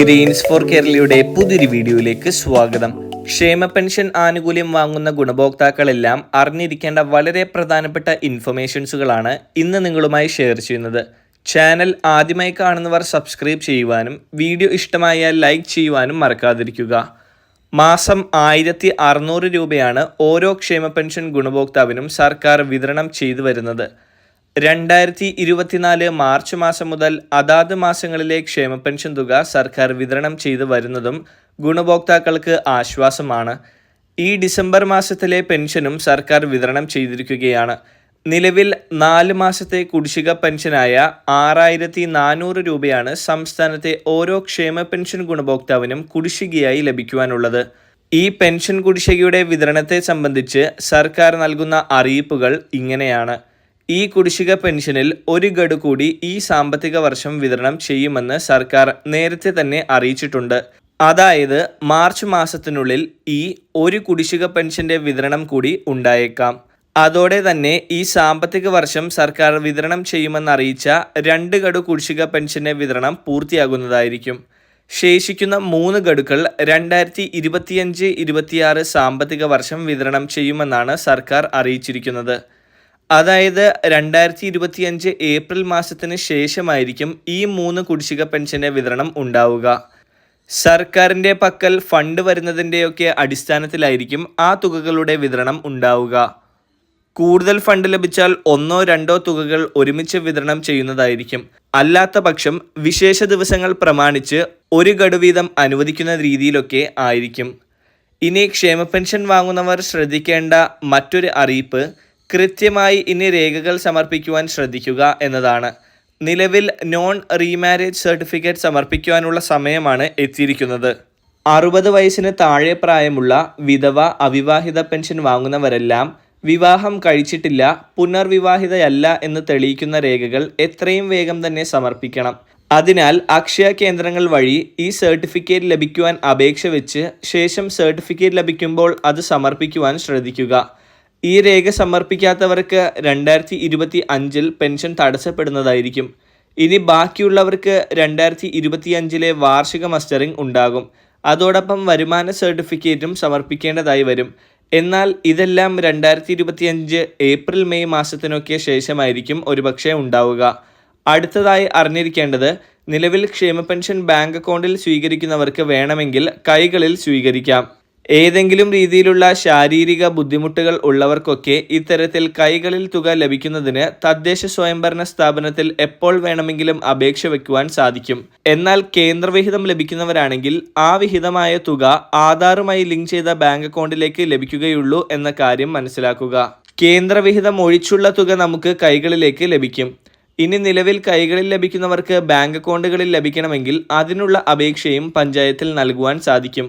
Green's four കേരളയുടെ പുതിയൊരു വീഡിയോയിലേക്ക് സ്വാഗതം. ക്ഷേമ പെൻഷൻ ആനുകൂല്യം വാങ്ങുന്ന ഗുണഭോക്താക്കളെല്ലാം അറിഞ്ഞിരിക്കേണ്ട വളരെ പ്രധാനപ്പെട്ട ഇൻഫർമേഷൻസുകളാണ് ഇന്ന് നിങ്ങളുമായി ഷെയർ ചെയ്യുന്നത്. ചാനൽ ആദ്യമായി കാണുന്നവർ സബ്സ്ക്രൈബ് ചെയ്യുവാനും വീഡിയോ ഇഷ്ടമായാൽ ലൈക്ക് ചെയ്യുവാനും മറക്കാതിരിക്കുക. മാസം ആയിരത്തി അറുന്നൂറ് രൂപയാണ് ഓരോ ക്ഷേമ പെൻഷൻ ഗുണഭോക്താവിനും സർക്കാർ വിതരണം ചെയ്തു വരുന്നത്. രണ്ടായിരത്തി ഇരുപത്തിനാല് മാർച്ച് മാസം മുതൽ അതാത് മാസങ്ങളിലെ ക്ഷേമ പെൻഷൻ തുക സർക്കാർ വിതരണം ചെയ്തു വരുന്നതും ഗുണഭോക്താക്കൾക്ക് ആശ്വാസമാണ്. ഈ ഡിസംബർ മാസത്തിലെ പെൻഷനും സർക്കാർ വിതരണം ചെയ്തിരിക്കുകയാണ്. നിലവിൽ നാല് മാസത്തെ കുടിശ്ശിക പെൻഷനായ ആറായിരത്തി നാനൂറ് രൂപയാണ് സംസ്ഥാനത്തെ ഓരോ ക്ഷേമ പെൻഷൻ ഗുണഭോക്താവിനും കുടിശ്ശികയായി ലഭിക്കുവാനുള്ളത്. ഈ പെൻഷൻ കുടിശ്ശികയുടെ വിതരണത്തെ സംബന്ധിച്ച് സർക്കാർ നൽകുന്ന അറിയിപ്പുകൾ ഇങ്ങനെയാണ്. ഈ കുടിശ്ശിക പെൻഷനിൽ ഒരു ഗഡു കൂടി ഈ സാമ്പത്തിക വർഷം വിതരണം ചെയ്യുമെന്ന് സർക്കാർ നേരത്തെ തന്നെ അറിയിച്ചിട്ടുണ്ട്. അതായത് മാർച്ച് മാസത്തിനുള്ളിൽ ഈ ഒരു കുടിശ്ശിക പെൻഷന്റെ വിതരണം കൂടി ഉണ്ടായേക്കാം. അതോടെ തന്നെ ഈ സാമ്പത്തിക വർഷം സർക്കാർ വിതരണം ചെയ്യുമെന്നറിയിച്ച രണ്ട് ഗഡു കുടിശ്ശിക പെൻഷന്റെ വിതരണം പൂർത്തിയാകുന്നതായിരിക്കും. ശേഷിക്കുന്ന മൂന്ന് ഗഡുക്കൾ രണ്ടായിരത്തി ഇരുപത്തിയഞ്ച് ഇരുപത്തിയാറ് സാമ്പത്തിക വർഷം വിതരണം ചെയ്യുമെന്നാണ് സർക്കാർ അറിയിച്ചിരിക്കുന്നത്. അതായത് രണ്ടായിരത്തി ഇരുപത്തിയഞ്ച് ഏപ്രിൽ മാസത്തിന് ശേഷമായിരിക്കും ഈ മൂന്ന് കുടിശ്ശിക പെൻഷന്റെ വിതരണം ഉണ്ടാവുക. സർക്കാരിന്റെ പക്കൽ ഫണ്ട് വരുന്നതിന്റെയൊക്കെ അടിസ്ഥാനത്തിലായിരിക്കും ആ തുകകളുടെ വിതരണം ഉണ്ടാവുക. കൂടുതൽ ഫണ്ട് ലഭിച്ചാൽ ഒന്നോ രണ്ടോ തുകകൾ ഒരുമിച്ച് വിതരണം ചെയ്യുന്നതായിരിക്കും. അല്ലാത്ത പക്ഷം വിശേഷ ദിവസങ്ങൾ പ്രമാണിച്ച് ഒരു ഗഡു വീതം അനുവദിക്കുന്ന രീതിയിലൊക്കെ ആയിരിക്കും. ഇനി ക്ഷേമ പെൻഷൻ വാങ്ങുന്നവർ ശ്രദ്ധിക്കേണ്ട മറ്റൊരു അറിയിപ്പ് കൃത്യമായി ഇനി രേഖകൾ സമർപ്പിക്കുവാൻ ശ്രദ്ധിക്കുക എന്നതാണ്. നിലവിൽ നോൺ റീമാരേജ് സർട്ടിഫിക്കറ്റ് സമർപ്പിക്കുവാനുള്ള സമയമാണ് എത്തിയിരിക്കുന്നത്. അറുപത് വയസ്സിന് താഴെ പ്രായമുള്ള വിധവ അവിവാഹിത പെൻഷൻ വാങ്ങുന്നവരെല്ലാം വിവാഹം കഴിച്ചിട്ടില്ല പുനർവിവാഹിതയല്ല എന്ന് തെളിയിക്കുന്ന രേഖകൾ എത്രയും വേഗം തന്നെ സമർപ്പിക്കണം. അതിനാൽ അക്ഷയ കേന്ദ്രങ്ങൾ വഴി ഈ സർട്ടിഫിക്കറ്റ് ലഭിക്കുവാൻ അപേക്ഷ വെച്ച് ശേഷം സർട്ടിഫിക്കറ്റ് ലഭിക്കുമ്പോൾ അത് സമർപ്പിക്കുവാൻ ശ്രദ്ധിക്കുക. ഈ രേഖ സമർപ്പിക്കാത്തവർക്ക് രണ്ടായിരത്തി ഇരുപത്തി അഞ്ചിൽ പെൻഷൻ തടസ്സപ്പെടുന്നതായിരിക്കും. ഇനി ബാക്കിയുള്ളവർക്ക് രണ്ടായിരത്തി ഇരുപത്തി അഞ്ചിലെ വാർഷിക മസ്റ്ററിംഗ് ഉണ്ടാകും. അതോടൊപ്പം വരുമാന സർട്ടിഫിക്കറ്റും സമർപ്പിക്കേണ്ടതായി വരും. എന്നാൽ ഇതെല്ലാം രണ്ടായിരത്തി ഇരുപത്തി അഞ്ച് ഏപ്രിൽ മെയ് മാസത്തിനൊക്കെ ശേഷമായിരിക്കും ഒരുപക്ഷെ ഉണ്ടാവുക. അടുത്തതായി അറിഞ്ഞിരിക്കേണ്ടത് നിലവിൽ ക്ഷേമ പെൻഷൻ ബാങ്ക് അക്കൗണ്ടിൽ സ്വീകരിക്കുന്നവർക്ക് വേണമെങ്കിൽ കൈകളിൽ സ്വീകരിക്കാം. ഏതെങ്കിലും രീതിയിലുള്ള ശാരീരിക ബുദ്ധിമുട്ടുകൾ ഉള്ളവർക്കൊക്കെ ഇത്തരത്തിൽ കൈകളിൽ തുക ലഭിക്കുന്നതിന് തദ്ദേശ സ്വയംഭരണ സ്ഥാപനത്തിൽ എപ്പോൾ വേണമെങ്കിലും അപേക്ഷ വെക്കുവാൻ സാധിക്കും. എന്നാൽ കേന്ദ്രവിഹിതം ലഭിക്കുന്നവരാണെങ്കിൽ ആ വിഹിതമായ തുക ആധാറുമായി ലിങ്ക് ചെയ്ത ബാങ്ക് അക്കൗണ്ടിലേക്ക് ലഭിക്കുകയുള്ളൂ എന്ന കാര്യം മനസ്സിലാക്കുക. കേന്ദ്രവിഹിതം ഒഴിച്ചുള്ള തുക നമുക്ക് കൈകളിലേക്ക് ലഭിക്കും. ഇനി നിലവിൽ കൈകളിൽ ലഭിക്കുന്നവർക്ക് ബാങ്ക് അക്കൗണ്ടുകളിൽ ലഭിക്കണമെങ്കിൽ അതിനുള്ള അപേക്ഷയും പഞ്ചായത്തിൽ നൽകുവാൻ സാധിക്കും.